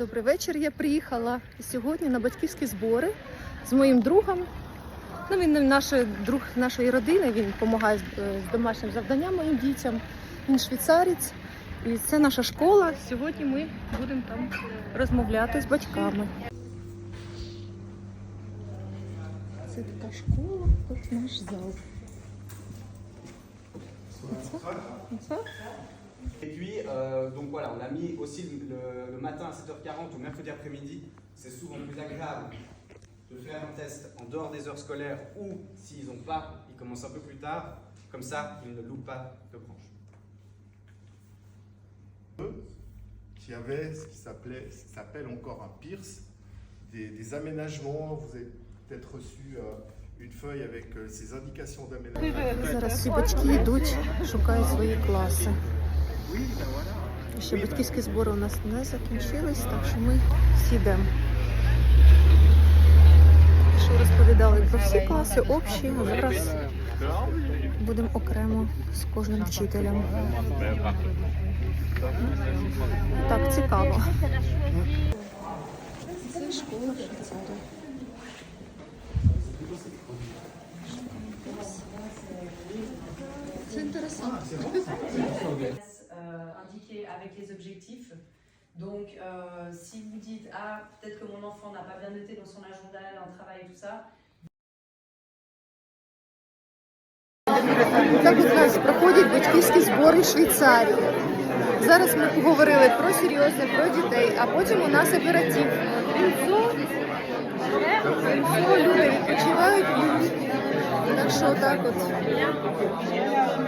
Добрий вечір. Я приїхала сьогодні на батьківські збори з моїм другом. Ну, він наш друг нашої родини, він допомагає з, е, з домашнім завданням моїм дітям. Він швейцарець. І це наша школа. Сьогодні ми будемо там розмовляти з батьками. Це така школа, тут наш зал. Оце? Оце? Et puis, euh, donc voilà, on a mis aussi le, le matin à 7h40 ou mercredi après-midi. C'est souvent plus agréable de faire un test en dehors des heures scolaires ou s'ils n'ont pas, ils commencent un peu plus tard. Comme ça, ils ne loupent pas de branche. qui avait ce qui s'appelait, ce qui s'appelle encore un Pierce, des, des aménagements. Vous avez peut-être reçu euh, une feuille avec euh, ces indications d'aménagement. Зараз всі батьки йдуть, шукають свої класи. Ще батьківські збори у нас не закінчились, так що ми всі йдемо. Що розповідали про всі класи общі, зараз будемо окремо з кожним вчителем. Так, цікаво. Це школа Швейцарії. Це інтересно. euh, indiqué avec les objectifs. Donc, euh, si vous dites, ah, peut-être que mon enfant n'a pas bien noté dans son agenda, dans le travail et tout ça, Так у нас проходять батьківські збори в Швейцарії. Зараз ми поговорили про серйозне, про дітей, а потім у нас оператив. Рінцо, Рінцо, люди відпочивають. Так що так от.